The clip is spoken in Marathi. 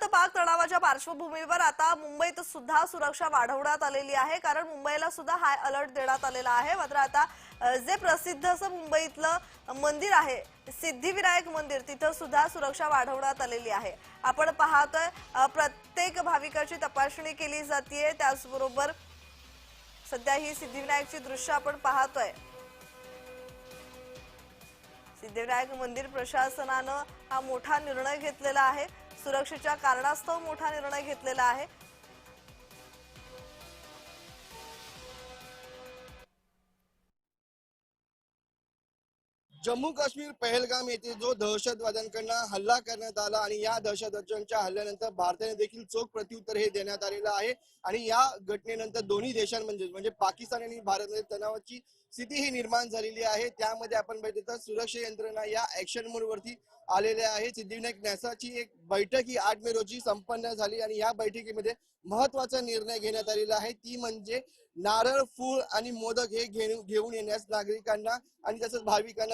भारत पाक तणावाच्या पार्श्वभूमीवर आता मुंबईत सुद्धा सुरक्षा वाढवण्यात आलेली आहे. कारण मुंबईला सुद्धा हाय अलर्ट देण्यात आलेला आहे. मात्र आता जे प्रसिद्ध असं मुंबईतलं मंदिर आहे सिद्धिविनायक मंदिर तिथं सुद्धा सुरक्षा वाढवण्यात आलेली आहे. आपण पाहतोय प्रत्येक भाविकाची तपासणी केली जाते त्याचबरोबर सध्या ही सिद्धिविनायकची दृश्य आपण पाहतोय. सिद्धिविनायक मंदिर प्रशासनानं हा मोठा निर्णय घेतलेला आहे. सुरक्षेच्या कारणास्तव मोठा निर्णय घेतलेला आहे. जम्मू काश्मीर पहलगाम येथे जो दहशतवाद्यांकडनं हल्ला करण्यात आला आणि या दहशतवाद्यांच्या हल्ल्यानंतर भारताने देखील चोख प्रत्युत्तर हे देण्यात आलेलं आहे. आणि या घटनेनंतर दोन्ही देशांमध्ये म्हणजे पाकिस्तान आणि भारतमध्ये तणावाची स्थिती ही निर्माण झालेली आहे. त्यामध्ये आपण बघितलं तर सुरक्षा यंत्रणा या ऍक्शन मोड वरती आलेल्या आहे सिद्धिविनायक न्यासाची एक बैठक ही आठ मे रोजी संपन्न झाली आणि या बैठकीमध्ये महत्त्वाचा निर्णय घेण्यात आलेला आहे. ती म्हणजे नारळ फूल आणि मोदक हे घेऊन घेऊन येण्यास नागरिकांना आणि तसंच भाविकांना